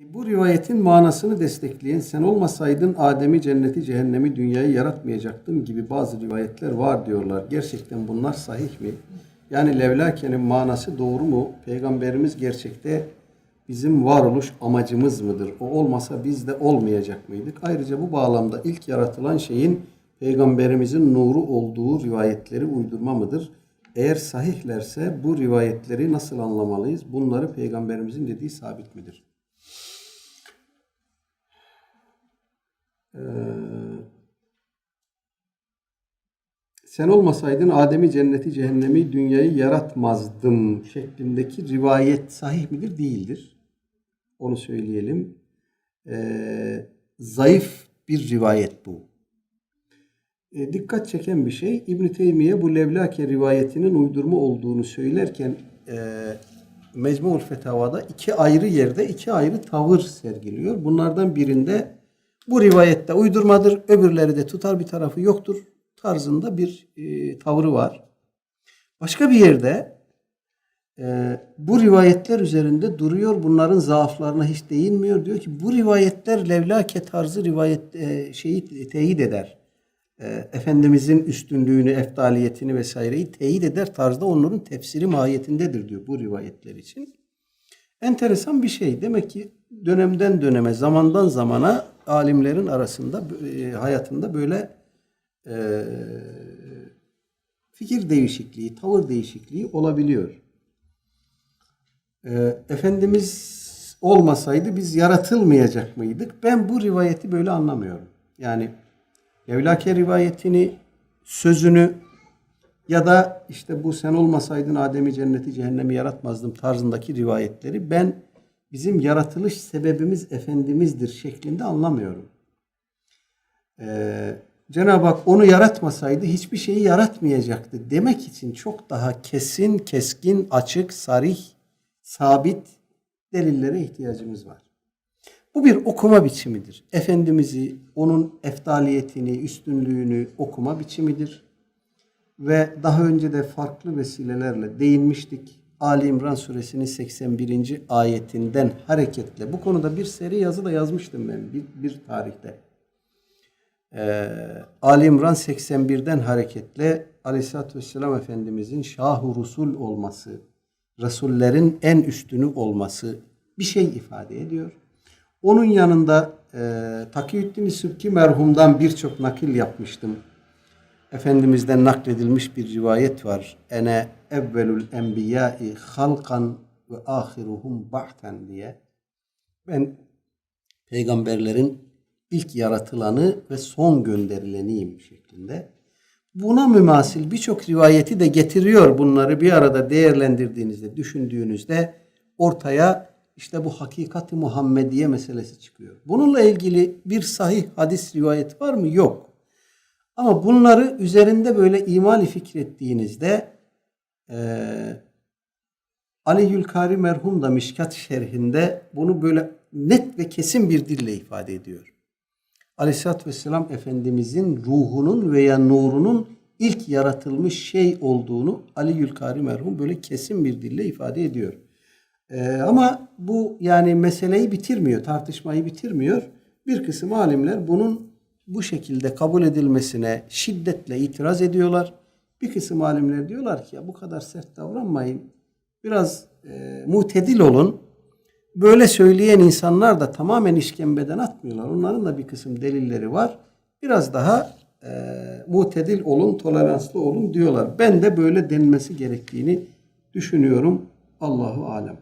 Bu rivayetin manasını destekleyen sen olmasaydın Adem'i cenneti cehennemi dünyayı yaratmayacaktın gibi bazı rivayetler var diyorlar. Gerçekten bunlar sahih mi? Yani levlakenin manası doğru mu? Peygamberimiz gerçekte bizim varoluş amacımız mıdır? O olmasa biz de olmayacak mıydık? Ayrıca bu bağlamda ilk yaratılan şeyin peygamberimizin nuru olduğu rivayetleri uydurma mıdır? Eğer sahihlerse bu rivayetleri nasıl anlamalıyız? Bunları peygamberimizin dediği sabit midir? Sen olmasaydın Adem'i cenneti cehennemi dünyayı yaratmazdım şeklindeki rivayet sahih midir? Değildir. Onu söyleyelim. Ee, zayıf bir rivayet bu. E, dikkat çeken bir şey İbn Teymiye bu Levlake rivayetinin uydurma olduğunu söylerken e, Mecmu'l Fetavada iki ayrı yerde iki ayrı tavır sergiliyor. Bunlardan birinde bu rivayette uydurmadır, öbürleri de tutar bir tarafı yoktur tarzında bir e, tavrı var. Başka bir yerde e, bu rivayetler üzerinde duruyor. Bunların zaaflarına hiç değinmiyor. Diyor ki bu rivayetler levlake tarzı rivayet e, şeyi teyit eder. E, Efendimizin üstünlüğünü, eftaliyetini vesaireyi teyit eder tarzda onların tefsiri mahiyetindedir diyor bu rivayetler için. Enteresan bir şey. Demek ki dönemden döneme, zamandan zamana alimlerin arasında, e, hayatında böyle e, fikir değişikliği, tavır değişikliği olabiliyor. E, Efendimiz olmasaydı biz yaratılmayacak mıydık? Ben bu rivayeti böyle anlamıyorum. Yani Evlake rivayetini, sözünü ya da işte bu sen olmasaydın Adem'i cenneti cehennemi yaratmazdım tarzındaki rivayetleri ben bizim yaratılış sebebimiz Efendimiz'dir şeklinde anlamıyorum. Ee, Cenab-ı Hak onu yaratmasaydı hiçbir şeyi yaratmayacaktı demek için çok daha kesin, keskin, açık, sarih, sabit delillere ihtiyacımız var. Bu bir okuma biçimidir. Efendimiz'i, onun eftaliyetini, üstünlüğünü okuma biçimidir. Ve daha önce de farklı vesilelerle değinmiştik. Ali İmran suresinin 81. ayetinden hareketle. Bu konuda bir seri yazı da yazmıştım ben bir, bir tarihte. Ee, Ali İmran 81'den hareketle Aleyhisselatü Vesselam Efendimizin şahu rusul olması, Resullerin en üstünü olması bir şey ifade ediyor. Onun yanında e, Takiyüddin Sübki merhumdan birçok nakil yapmıştım. Efendimiz'den nakledilmiş bir rivayet var. Ene evvelül enbiyai halkan ve ahiruhum ba'ten diye. Ben peygamberlerin ilk yaratılanı ve son gönderileniyim şeklinde. Buna mümasil birçok rivayeti de getiriyor bunları bir arada değerlendirdiğinizde, düşündüğünüzde ortaya işte bu hakikati Muhammediye meselesi çıkıyor. Bununla ilgili bir sahih hadis rivayet var mı? Yok. Ama bunları üzerinde böyle imali fikrettiğinizde e, Ali Yülkari merhum da Mişkat şerhinde bunu böyle net ve kesin bir dille ifade ediyor. Aleyhisselatü Vesselam Efendimizin ruhunun veya nurunun ilk yaratılmış şey olduğunu Ali Yülkari merhum böyle kesin bir dille ifade ediyor. Ee, ama bu yani meseleyi bitirmiyor, tartışmayı bitirmiyor. Bir kısım alimler bunun bu şekilde kabul edilmesine şiddetle itiraz ediyorlar. Bir kısım alimler diyorlar ki ya bu kadar sert davranmayın. Biraz e, mutedil olun. Böyle söyleyen insanlar da tamamen işkembeden atmıyorlar. Onların da bir kısım delilleri var. Biraz daha e, mutedil olun, toleranslı olun diyorlar. Ben de böyle denmesi gerektiğini düşünüyorum. Allahu alem.